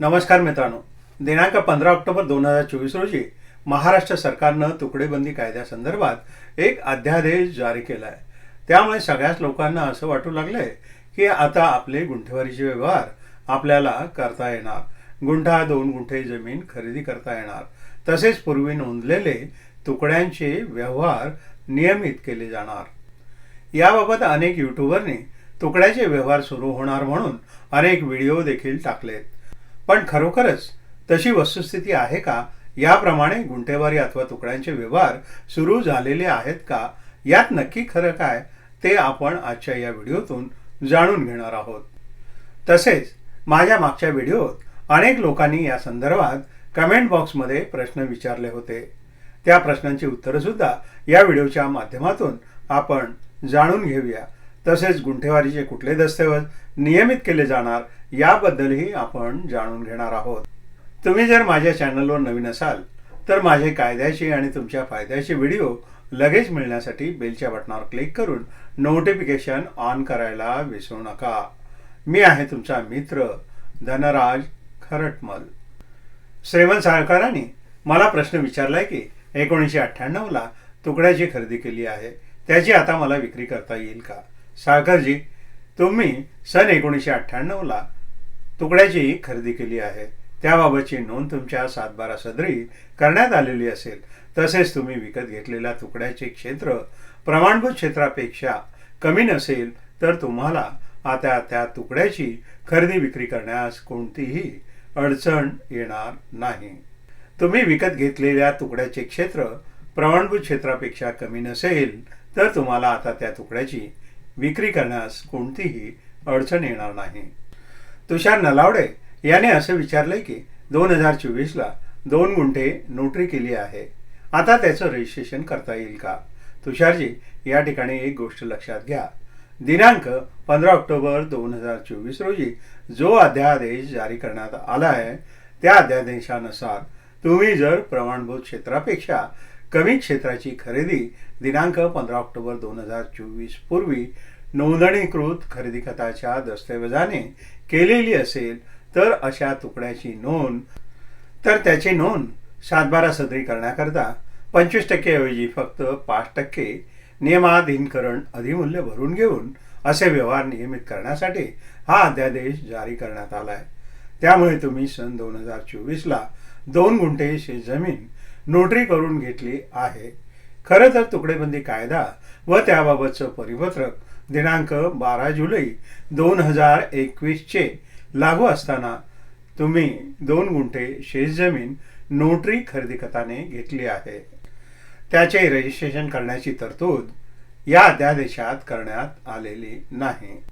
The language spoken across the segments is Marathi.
नमस्कार मित्रांनो. दिनांक पंधरा ऑक्टोबर दोन हजार चोवीस रोजी महाराष्ट्र सरकारनं तुकडेबंदी कायद्यासंदर्भात एक अध्यादेश जारी केला आहे त्यामुळे सगळ्याच लोकांना असं वाटू लागलंय की आता आपले गुंठेवारीचे व्यवहार आपल्याला करता येणार. गुंठा दोन गुंठे जमीन खरेदी करता येणार. तसेच पूर्वी नोंदलेले तुकड्यांचे व्यवहार नियमित केले जाणार. याबाबत अनेक युट्यूबरनी तुकड्याचे व्यवहार सुरू होणार म्हणून अनेक व्हिडिओ देखील टाकलेत. पण खरोखरच तशी वस्तुस्थिती आहे का? याप्रमाणे गुंठेवारी अथवा तुकड्यांचे व्यवहार सुरू झालेले आहेत का? यात नक्की खरं काय ते आपण आजच्या या व्हिडिओतून जाणून घेणार आहोत. तसेच माझ्या मागच्या व्हिडिओत अनेक लोकांनी या संदर्भात कमेंट बॉक्समध्ये प्रश्न विचारले होते. त्या प्रश्नांची उत्तरं सुद्धा या व्हिडिओच्या माध्यमातून आपण जाणून घेऊया. तसेच गुंठेवारीचे कुठले दस्तऐवज नियमित केले जाणार याबद्दलही आपण जाणून घेणार आहोत. तुम्ही जर माझ्या चॅनलवर नवीन असाल तर माझे कायद्याचे आणि तुमच्या फायद्याचे व्हिडिओ लगेच मिळण्यासाठी बेलच्या बटनावर क्लिक करून नोटिफिकेशन ऑन करायला विसरू नका. मी आहे तुमचा मित्र धनराज खरटमल. श्रीमंत साळकारांनी मला प्रश्न विचारलाय की एकोणीसशे अठ्ठ्याण्णवला तुकड्याची खरेदी केली आहे त्याची आता मला विक्री करता येईल का? साळकरजी तुम्ही सन एकोणीसशे अठ्ठ्याण्णवला तुकड्याची खरेदी केली आहे. त्याबाबतची नोंद तुमच्या सातबारा सदरी करण्यात आलेली असेल. तसेच तुम्ही विकत घेतलेल्या तुकड्याचे क्षेत्र प्रमाणभूत क्षेत्रापेक्षा कमी नसेल तर तुम्हाला आता त्या तुकड्याची खरेदी विक्री करण्यास कोणतीही अडचण येणार नाही. तुम्ही विकत घेतलेल्या तुकड्याचे क्षेत्र प्रमाणभूत क्षेत्रापेक्षा कमी नसेल तर तुम्हाला आता त्या तुकड्याची विक्री करण्यास कोणतीही अडचण येणार नाही. तुषार नलावडे याने असं विचारलंय की दोन हजार चोवीसला दोन गुंठे नोटरी केली आहे. आता त्याचं रजिस्ट्रेशन करता येईल का? तुषारजी या ठिकाणी एक गोष्ट लक्षात घ्या. दिनांक पंधरा ऑक्टोबर दोन हजार चोवीस रोजी जो अध्यादेश जारी करण्यात आला आहे त्या अध्यादेशानुसार तुम्ही जर प्रमाणभूत क्षेत्रापेक्षा कमी क्षेत्राची खरेदी दिनांक पंधरा ऑक्टोबर दोन हजार चोवीस पूर्वी नोंदणीकृत खरेदी खताच्या दस्तऐवजाने केलेली असेल तर अशा तुकड्याची नोंद तर त्याची नोंद सातबारा सदरी करण्याकरता पंचवीस टक्केऐवजी फक्त पाच टक्के नियमाधीनकरण अधिमूल्य भरून घेऊन असे व्यवहार नियमित करण्यासाठी हा अध्यादेश जारी करण्यात आला आहे त्यामुळे तुम्ही सन दोन हजार चोवीसला दोन गुंठे शेतजमीन नोटरी करून घेतली आहे. खरं तर तुकडेबंदी कायदा व त्याबाबतचं परिपत्रक दिनांक बारा जुलै दोन हजार एकवीसचे लागू असताना तुम्ही दोन गुंठे शेतजमीन नोटरी खरेदी खताने घेतली आहे. त्याचे रजिस्ट्रेशन करण्याची तरतूद या अध्यादेशात करण्यात आलेली नाही.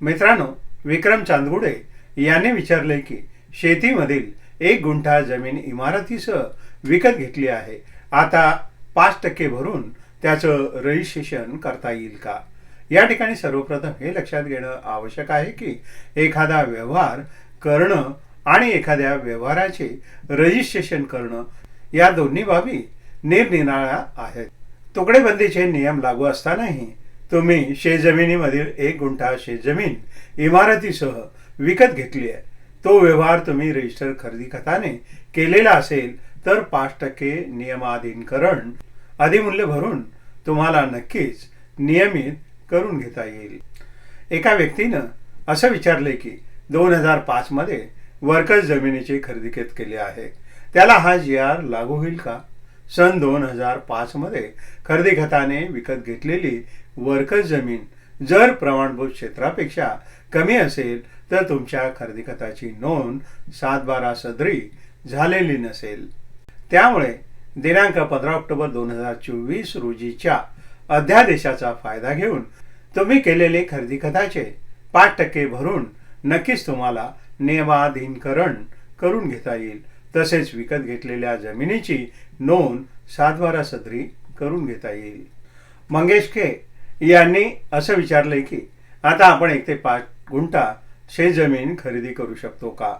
मित्रांनो विक्रम चांदगुडे याने विचारले की शेतीमधील एक गुंठा जमीन इमारतीसह विकत घेतली आहे. आता पाच टक्के भरून त्याचं रजिस्ट्रेशन करता येईल का? या ठिकाणी सर्वप्रथम हे लक्षात घेणं आवश्यक आहे की एखादा व्यवहार करणं आणि एखाद्या व्यवहाराचे रजिस्ट्रेशन करणं या दोन्ही बाबी निरनिराळ्या आहेत. तुकडेबंदीचे नियम लागू असतानाही तुम्ही शेतजमिनीमधील एक गुंठा शेतजमीन इमारतीसह विकत घेतली आहे. तो व्यवहार तुम्ही रजिस्टर खरेदी खताने केलेला असेल तर पाच टक्के नियमाधीनकरण अधिमूल्य भरून तुम्हाला नक्कीच नियमित करून घेता येईल. एका व्यक्तीनं असं विचारले की दोन हजार पाचमध्ये वर्कर्स जमिनीची खरेदी घेत केली आहे. त्याला हा जी आर लागू होईल का? सन दोन हजार पाचमध्ये खरेदी खताने विकत घेतलेली वर्कर्स जमीन जर प्रमाणभूत क्षेत्रापेक्षा कमी असेल तर तुमच्या खरेदी खताची नोंद सात बारा सदरी झालेली नसेल. त्यामुळे दिनांक पंधरा ऑक्टोबर दोन हजार चोवीस रोजीच्या अध्यादेशाचा फायदा घेऊन तुम्ही केलेले खरेदी खताचे पाच टक्के भरून नक्कीच तुम्हाला नियमाधीनकरण करून घेता येईल. तसेच विकत घेतलेल्या जमिनीची नोंद सातबारा सदरी करून घेता येईल. मंगेश के यांनी असं विचारलंय की आता आपण एक ते पाच गुंठा शेतजमीन खरेदी करू शकतो का?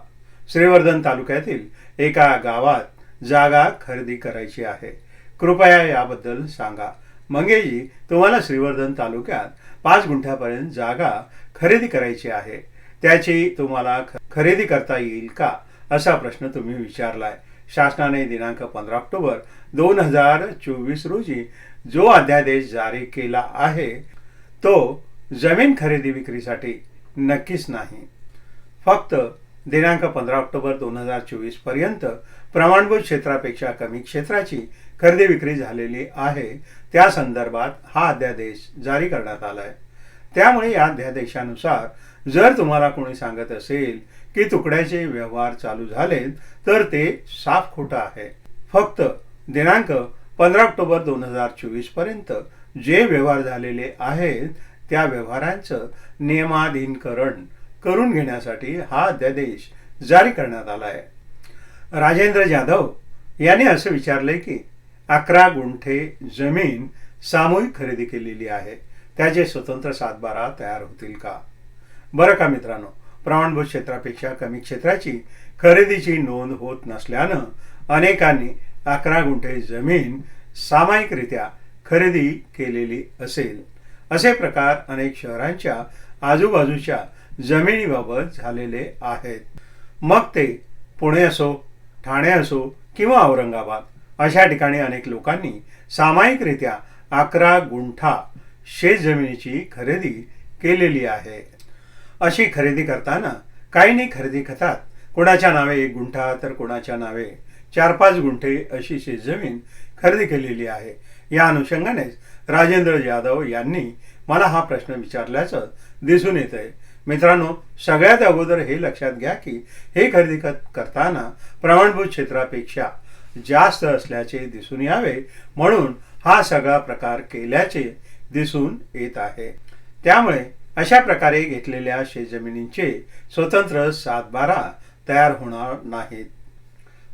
श्रीवर्धन तालुक्यातील एका गावात जागा खरेदी करायची आहे. कृपया याबद्दल सांगा. मंगेशजी तुम्हाला श्रीवर्धन तालुक्यात पाच गुंठ्यापर्यंत जागा खरेदी करायची आहे. त्याची तुम्हाला खरेदी करता येईल का? असा प्रश्न तुम्ही विचारलाय. शासनाने दिनांक पंधरा ऑक्टोबर दोन हजार चोवीस रोजी जो अध्यादेश जारी केला आहे तो जमीन खरेदी विक्रीसाठी नक्कीच नाही. फक्त दिनांक पंधरा ऑक्टोबर दोन हजार चोवीसपर्यंत प्रमाणभूत क्षेत्रापेक्षा कमी क्षेत्राची खरेदी विक्री झालेली आहे. त्या संदर्भात हा अध्यादेश जारी करण्यात आलाय. त्यामुळे या अध्यादेशानुसार जर तुम्हाला कोणी सांगत असेल की तुकड्याचे व्यवहार चालू झालेत तर ते साफ खोटं आहे. फक्त दिनांक पंधरा ऑक्टोबर दोन हजार चोवीसपर्यंत जे व्यवहार झालेले आहेत त्या व्यवहारांचं नियमाधीनकरण करून घेण्यासाठी हा अध्यादेश जारी करण्यात आला आहे राजेंद्र जाधव यांनी असं विचारलंय की अकरा गुंठे जमीन सामूहिक खरेदी केलेली आहे. त्याचे स्वतंत्र सातबारा तयार होतील का? बरं का मित्रांनो प्रमाणभूत क्षेत्रापेक्षा कमी क्षेत्राची खरेदीची नोंद होत नसल्यानं अनेकांनी अकरा गुंठे जमीन सामायिकरित्या खरेदी केलेली असेल. असे प्रकार अनेक शहरांच्या आजूबाजूच्या जमिनीबाबत झालेले आहेत. मग ते पुणे असो ठाणे असो किंवा औरंगाबाद अशा ठिकाणी अनेक लोकांनी सामायिकरित्या अकरा गुंठा शेत जमिनीची खरेदी केलेली आहे. अशी खरेदी करताना काहींनी खरेदी करतात. कोणाच्या नावे एक गुंठा तर कोणाच्या नावे चार पाच गुंठे अशी शेतजमीन खरेदी केलेली आहे. या अनुषंगानेच राजेंद्र यादव यांनी मला हा प्रश्न विचारल्याचं दिसून येत आहे मित्रांनो सगळ्यात अगोदर हे लक्षात घ्या की हे खरेदी करताना प्रमाणभूत क्षेत्रापेक्षा जास्त असल्याचे दिसून यावे म्हणून हा सगळा प्रकार केल्याचे दिसून येत आहे. त्यामुळे अशा प्रकारे घेतलेल्या शेतजमिनींचे स्वतंत्र सातबारा तयार होणार नाहीत.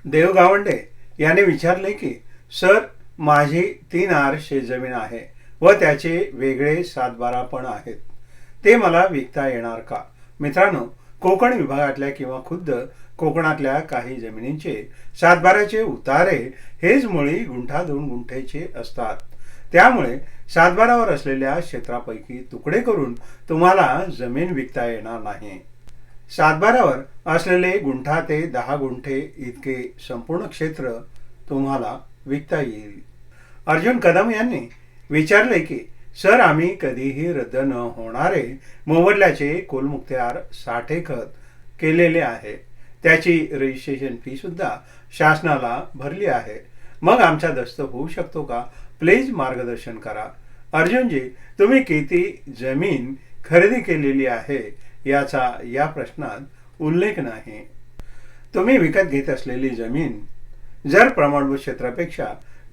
देव गावंडे याने विचारले की सर माझी तीन आर शेतजमीन आहे व त्याचे वेगळे सातबारा पण आहेत. ते मला विकता येणार का? मित्रांनो कोकण विभागातल्या किंवा खुद्द कोकणातल्या काही जमिनींचे सातबाऱ्याचे उतारे हेच मुळी गुंठा दोन गुंठेचे असतात. त्यामुळे सातबारावर असलेल्या क्षेत्रापैकी तुकडे करून तुम्हाला जमीन विकता येणार नाही. सातबारावर असलेले गुंठा ते दहा गुंठे इतके संपूर्ण क्षेत्र तुम्हाला विकता येईल. अर्जुन कदम यांनी विचारले की सर आम्ही कधीही रद्द न होणारे मोबदल्याचे कुलमुख्त्यार साठे खत केलेले आहे. त्याची रजिस्ट्रेशन फी सुद्धा शासनाला भरली आहे. मग आमचा दस्त होऊ शकतो का? प्लीज मार्गदर्शन करा. अर्जुनजी तुम्ही किती जमीन खरेदी केलेली आहे याचा या प्रश्नात उल्लेख नाही. तुम्ही विकत घेत असलेली जमीन जर प्रमाणभूत क्षेत्रापेक्षा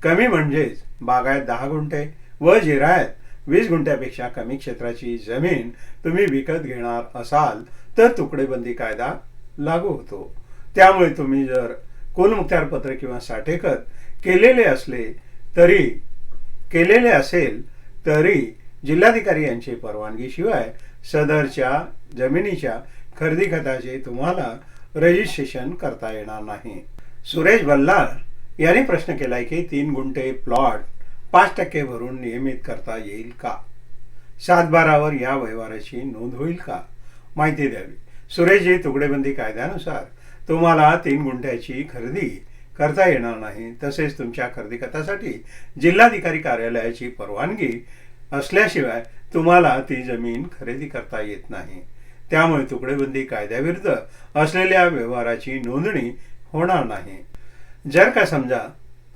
कमी म्हणजेच बागायत दहा गुंठे व जिरायत वीस गुंठ्यापेक्षा कमी क्षेत्राची जमीन तुम्ही विकत घेणार असाल तर तुकडेबंदी कायदा लागू होतो. त्यामुळे तुम्ही जर कुलमुख्तारपत्र किंवा साठेखत केलेले असले तरी केलेले असेल तरी जिल्हाधिकारी यांची परवानगीशिवाय सदरच्या जमिनीच्या खरेदी खताचे तुम्हाला रजिस्ट्रेशन करता येणार नाही. सुरेश बल्लाळ यांनी प्रश्न केलाय की तीन गुंठे प्लॉट पाच टक्के भरून नियमित करता येईल का? सातबारावर या व्यवहाराची नोंद होईल का? माहिती द्यावी. सुरेशजी तुकडेबंदी कायद्यानुसार तुम्हाला तीन गुंठ्याची खरेदी करता येणार नाही. तसेच तुमच्या खरेदी खतासाठी जिल्हाधिकारी कार्यालयाची परवानगी असल्याशिवाय तुम्हाला ती जमीन खरेदी करता येत नाही. त्यामुळे तुकडेबंदी कायद्याविरुद्ध असलेल्या व्यवहाराची नोंदणी होणार नाही. जर का समजा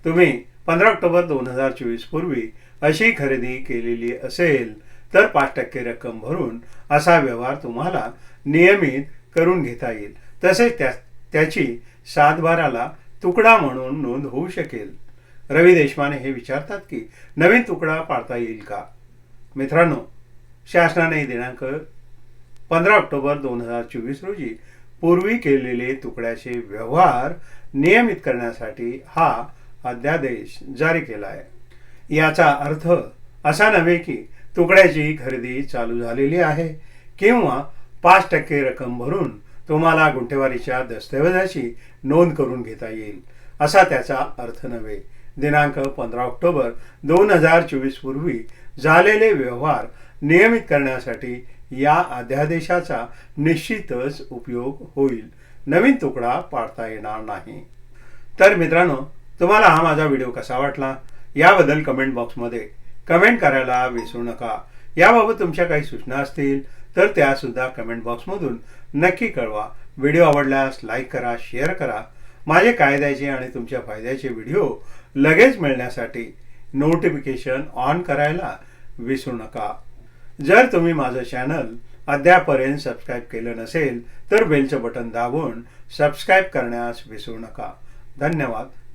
तुम्ही पंधरा ऑक्टोबर दोन हजार चोवीस पूर्वी अशी खरेदी केलेली असेल तर पाच टक्के रक्कम भरून असा व्यवहार तुम्हाला नियमित करून घेता येईल. तसेच त्या त्याची सातबाराला तुकडा म्हणून नोंद होऊ शकेल. रवी देशमाने हे विचारतात की नवीन तुकडा पाळता येईल का? मित्रांनो शासनाने दिनांक पंधरा ऑक्टोबर दोन हजार चोवीस रोजी पूर्वी केलेले तुकड्याचे व्यवहार नियमित करण्यासाठी हा अध्यादेश जारी केला आहे. याचा अर्थ असा नव्हे की तुकड्याची खरेदी चालू झालेली आहे किंवा पाच टक्के रक्कम भरून तुम्हाला गुंठेवारीच्या दस्तऐवजाची नोंद करून घेता येईल. असा त्याचा अर्थ नव्हे. दिनांक पंधरा ऑक्टोबर दोन हजार चोवीस पूर्वी झालेले व्यवहार नियमित करण्यासाठी या अध्यादेशाचा निश्चितच उपयोग होईल. नवीन तुकडा पाडता येणार नाही. तर मित्रांनो तुम्हाला हा माझा व्हिडिओ कसा वाटला? याबद्दल कमेंट बॉक्समध्ये कमेंट करायला विसरू नका. याबाबत तुमच्या काही सूचना असतील तर त्यासुद्धा कमेंट बॉक्समधून नक्की कळवा. व्हिडिओ आवडल्यास लाईक करा शेअर करा. माझे कायद्याचे आणि तुमच्या फायद्याचे व्हिडिओ लगेच मिळण्यासाठी नोटिफिकेशन ऑन करायला विसरू नका. जर तुम्ही माझं चॅनल अद्यापर्यंत सबस्क्राईब केलं नसेल तर बेलचं बटन दाबून सबस्क्राईब करण्यास विसरू नका. धन्यवाद.